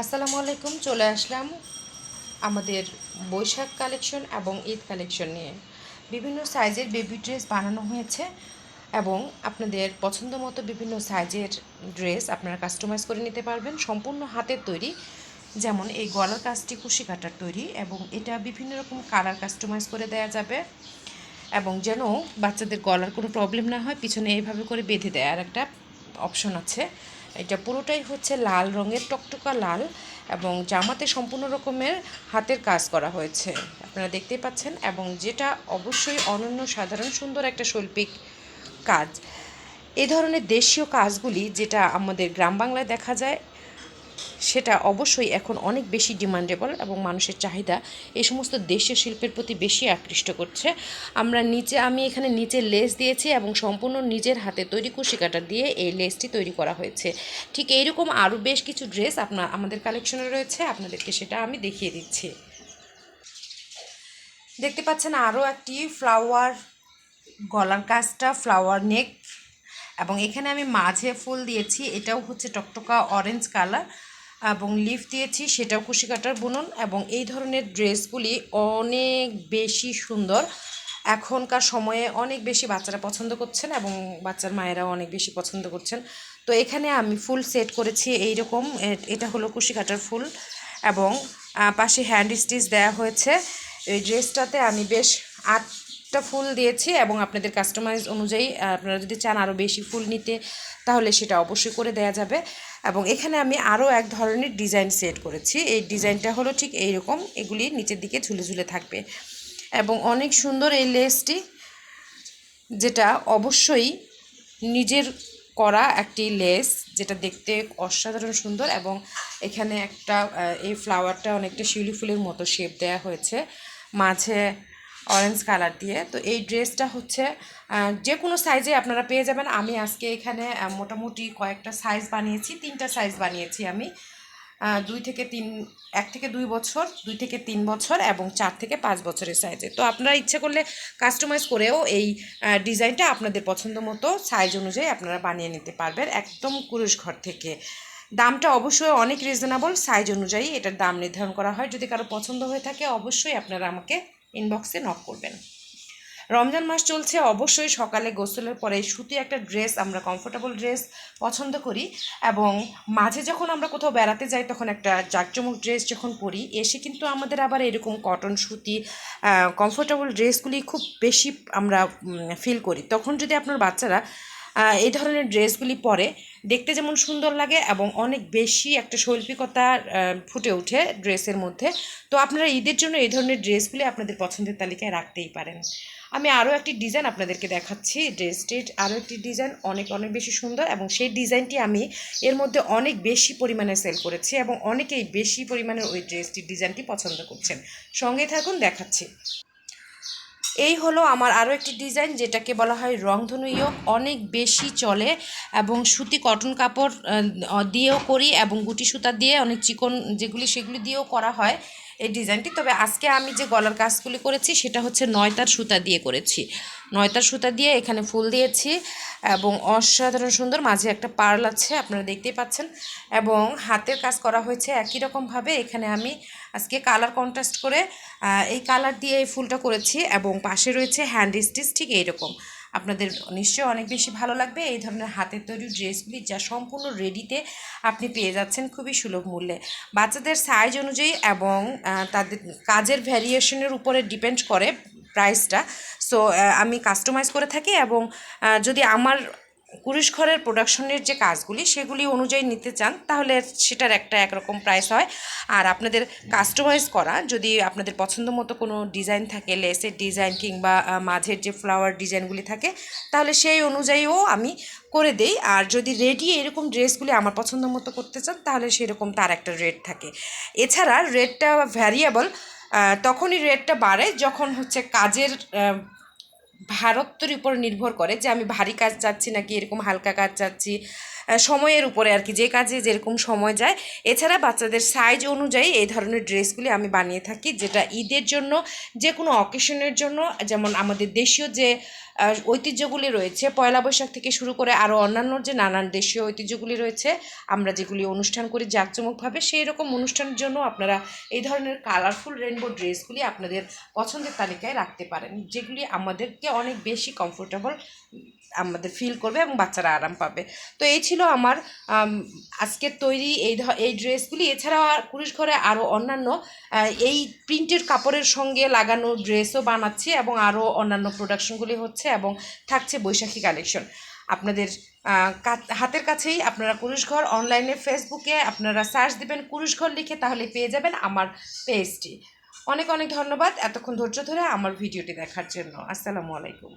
আসসালামু আলাইকুম, চলে আসলাম আমাদের বৈশাখ কালেকশন এবং ঈদ কালেকশন নিয়ে। বিভিন্ন সাইজের বেবি ড্রেস বানানো হয়েছে এবং আপনাদের পছন্দ মতো বিভিন্ন সাইজের ড্রেস আপনারা কাস্টমাইজ করে নিতে পারবেন। সম্পূর্ণ হাতের তৈরি, যেমন এই গলার কাজটি কুশি কাটার তৈরি এবং এটা বিভিন্ন রকম কালার কাস্টমাইজ করে দেওয়া যাবে এবং যেন বাচ্চাদের গলার কোনো প্রবলেম না হয়, পিছনে এইভাবে করে বেঁধে দেয় আর একটা অপশন আছে। এটা পুরোটাই হচ্ছে লাল রঙের, টকটকা লাল এবং জামাতে সম্পূর্ণ রকমের হাতের কাজ করা হয়েছে। আপনারা দেখতে পাচ্ছেন এবং যেটা অবশ্যই অনন্য সাধারণ সুন্দর একটা শৈল্পিক কাজ। এ ধরনের দেশীয় কাজগুলি যেটা আমাদের গ্রাম বাংলায় দেখা যায় সেটা অবশ্যই এখন অনেক বেশি ডিমান্ডেবল এবং মানুষের চাহিদা এই সমস্ত দেশীয় শিল্পের প্রতি বেশি আকৃষ্ট করছে। আমরা নিচে, আমি এখানে নিচে লেস দিয়েছি এবং সম্পূর্ণ নিজের হাতে তৈরি কুশিকাটা দিয়ে এই লেসটি তৈরি করা হয়েছে। ঠিক এইরকম আরও বেশ কিছু ড্রেস আপনার আমাদের কালেকশনে রয়েছে, আপনাদেরকে সেটা আমি দেখিয়ে দিচ্ছি। দেখতে পাচ্ছেন আরও একটি ফ্লাওয়ার গলার কাজটা ফ্লাওয়ার নেক এবং এখানে আমি মাঝে ফুল দিয়েছি, এটাও হচ্ছে টকটকা অরেঞ্জ কালার এবং লিফ দিয়েছি, সেটাও কুশি কাটার বুনন এবং এই ধরনের ড্রেসগুলি অনেক বেশি সুন্দর। এখনকার সময়ে অনেক বেশি বাচ্চারা পছন্দ করছেন এবং বাচ্চার মায়েরাও অনেক বেশি পছন্দ করছেন। তো এখানে আমি ফুল সেট করেছি এই রকম এটা হলো কুশি কাটার ফুল এবং পাশে হ্যান্ড স্টিচ দেওয়া হয়েছে। এই ড্রেসটাতে আমি বেশ আটটা ফুল দিয়েছি এবং আপনাদের কাস্টমাইজ অনুযায়ী আপনারা যদি চান আরও বেশি ফুল নিতে, তাহলে সেটা অবশ্যই করে দেয়া যাবে। এবং এখানে আমি আরও এক ধরনের ডিজাইন সেট করেছি। এই ডিজাইনটা হলো ঠিক এই রকম এগুলি নিচের দিকে ঝুলে ঝুলে থাকবে। এবং অনেক সুন্দর এই লেসটি যেটা অবশ্যই নিজের করা একটি লেস যেটা দেখতে অসাধারণ সুন্দর এবং এখানে একটা এই ফ্লাওয়ারটা অনেকটা শিউলি ফুলের মতো শেপ দেওয়া হয়েছে। মাঝে অরেঞ্জ কালার দিয়ে। তো এই ড্রেসটা হচ্ছে যে কোনো সাইজে আপনারা পেয়ে যাবেন। আমি আজকে এখানে মোটামুটি কয়েকটা সাইজ বানিয়েছি, তিনটা সাইজ বানিয়েছি আমি। দুই থেকে তিন, এক থেকে দুই বছর, দুই থেকে তিন বছর এবং চার থেকে পাঁচ বছরের সাইজে তো আপনারা ইচ্ছে করলে কাস্টমাইজ করেও এই ডিজাইনটা আপনাদের পছন্দ মতো সাইজ অনুযায়ী আপনারা বানিয়ে নিতে পারবেন একদম কুরুশ ঘর থেকে। দামটা অবশ্যই অনেক রিজনেবল সাইজ অনুযায়ী এটার দাম নির্ধারণ করা হয়। যদি কারও পছন্দ হয়ে থাকে, অবশ্যই আপনারা আমাকে ইনবক্সে নক করবেন। রমজান মাস চলছে, অবশ্যই সকালে গোসলের পরে সুতি একটা ড্রেস আমরা কমফোর্টেবল ড্রেস পছন্দ করি এবং মাঝে যখন আমরা কোথাও বেড়াতে যাই, তখন একটা জাঁকজমক ড্রেস যখন পরি, এসে কিন্তু আমাদের আবার এরকম কটন সুতি কমফোর্টেবল ড্রেসগুলি খুব বেশি আমরা ফিল করি। তখন যদি আপনার বাচ্চারা এই ধরনের ড্রেসগুলি পরে দেখতে যেমন সুন্দর লাগে এবং অনেক বেশি একটা শৈল্পিকতা ফুটে ওঠে ড্রেসের মধ্যে। তো আপনারা ঈদের জন্য এই ধরনের ড্রেসগুলি আপনাদের পছন্দের তালিকায় রাখতেই পারেন। আমি আরও একটি ডিজাইন আপনাদেরকে দেখাচ্ছি। ড্রেসটির আরও একটি ডিজাইন অনেক অনেক বেশি সুন্দর এবং সেই ডিজাইনটি আমি এর মধ্যে অনেক বেশি পরিমাণে সেল করেছি এবং অনেকেই বেশি পরিমাণে ওই ড্রেসটির ডিজাইনটি পছন্দ করছেন। সঙ্গে থাকুন, দেখাচ্ছি। এই হলো আমার আরও একটি ডিজাইন যেটাকে বলা হয় রংধনু ইয়োগ। অনেক বেশি চলে এবং সুতি কটন কাপড় দিয়েও করি এবং গুটি সুতা দিয়ে অনেক চিকন যেগুলি সেগুলি দিয়েও করা হয় এই ডিজাইনটি তবে আজকে আমি যে গলার কাজগুলি করেছি সেটা হচ্ছে নয়তার সুতা দিয়ে করেছি। নয়তার সুতা দিয়ে এখানে ফুল দিয়েছি এবং অসাধারণ সুন্দর মাঝে একটা পার্ল আছে, আপনারা দেখতেই পাচ্ছেন। এবং হাতের কাজ করা হয়েছে একই রকমভাবে। এখানে আমি আজকে কালার কন্ট্রাস্ট করে এই কালার দিয়ে এই ফুলটা করেছি এবং পাশে রয়েছে হ্যান্ড স্টিচ ঠিক এইরকম। আপনাদের নিশ্চয়ই অনেক বেশি ভালো লাগবে এই ধরনের হাতের তৈরি ড্রেসগুলি যা সম্পূর্ণ রেডিতে আপনি পেয়ে যাচ্ছেন খুবই সুলভ মূল্যে। বাচ্চাদের সাইজ অনুযায়ী এবং তাদের কাজের ভ্যারিয়েশনের উপরে ডিপেন্ড করে প্রাইসটা সো আমি কাস্টমাইজ করে থাকি এবং যদি আমার কুরিশ ঘরের প্রোডাকশনের যে কাজগুলি, সেগুলি অনুযায়ী নিতে চান, তাহলে সেটার একটা একরকম প্রাইস হয়। আর আপনাদের কাস্টমাইজ করা, যদি আপনাদের পছন্দ মতো কোনো ডিজাইন থাকে লেসের ডিজাইন কিংবা মাঝের যে ফ্লাওয়ার ডিজাইনগুলি থাকে, তাহলে সেই অনুযায়ীও আমি করে দেই। আর যদি রেডি এরকম ড্রেসগুলি আমার পছন্দ মতো করতে চান, তাহলে সেরকম তার একটা রেট থাকে। এছাড়া রেটটা ভ্যারিয়েবল তখনই রেটটা বাড়ে যখন হচ্ছে কাজের আহ, ভারতের উপর নির্ভর করে যে আমি ভারী কাজ চাচ্ছি নাকি এরকম হালকা কাজ চাচ্ছি সময়ের উপরে আর কি যে কাজে যেরকম সময় যায়। এছাড়া বাচ্চাদের সাইজ অনুযায়ী এই ধরনের ড্রেসগুলি আমি বানিয়ে থাকি যেটা ঈদের জন্য যে কোনো অকেশনের জন্য যেমন আমাদের দেশীয় যে ঐতিহ্যগুলি রয়েছে। পয়লা বৈশাখ থেকে শুরু করে আরও অন্যান্য যে নানান দেশীয় ঐতিহ্যগুলি রয়েছে, আমরা যেগুলি অনুষ্ঠান করি জাঁকজমকভাবে সেই রকম অনুষ্ঠানের জন্য আপনারা এই ধরনের কালারফুল রেনবো ড্রেসগুলি আপনাদের পছন্দের তালিকায় রাখতে পারেন, যেগুলি আমাদেরকে অনেক বেশি কমফোর্টেবল আমাদের ফিল করবে এবং বাচ্চারা আরাম পাবে। তো এই ছিল আমার আজকের তৈরি এই এই ড্রেসগুলি এছাড়াও আর কুড়িশ ঘরে আরও অন্যান্য এই প্রিন্টের কাপড়ের সঙ্গে লাগানো ড্রেসও বানাচ্ছি এবং আরও অন্যান্য প্রোডাকশনগুলি হচ্ছে। এবং থাকছে বৈশাখী কালেকশন আপনাদের হাতের কাছেই আপনারা কুরুশ ঘর অনলাইনে ফেসবুকে আপনারা সার্চ দিবেন কুরুশ ঘর লিখে তাহলে পেয়ে যাবেন আমার পেজটি অনেক অনেক ধন্যবাদ। এতক্ষণ ধৈর্য ধরে আমার ভিডিওটি দেখার জন্য। আসসালামু আলাইকুম।